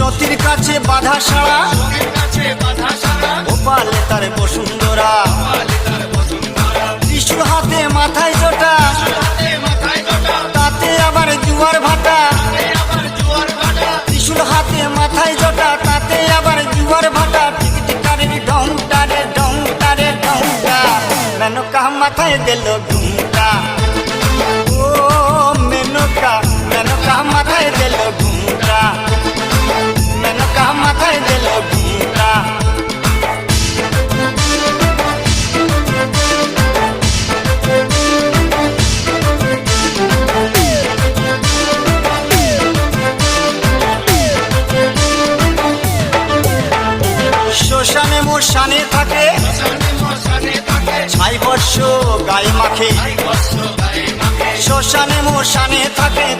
সতীর কাছে বাধা সাড়া। গোপালে তার বসুন্ধরা। ত্রিশুর হাতে মাথায় জোটা। তাতে আবার জুয়ার ভাটা। ত্রিশুর হাতে মাথায় জোটা তাতে আবার জুয়ার ভাটা। টিকটিকারের ঢংটা রে ঢংটা মেনকা মাথায় দিল ঘুমটা। শ্মশানে মোশানে থাকে। ছাই বর্ষ গায়ে মাখে। শ্মশানে মোশানে থাকে।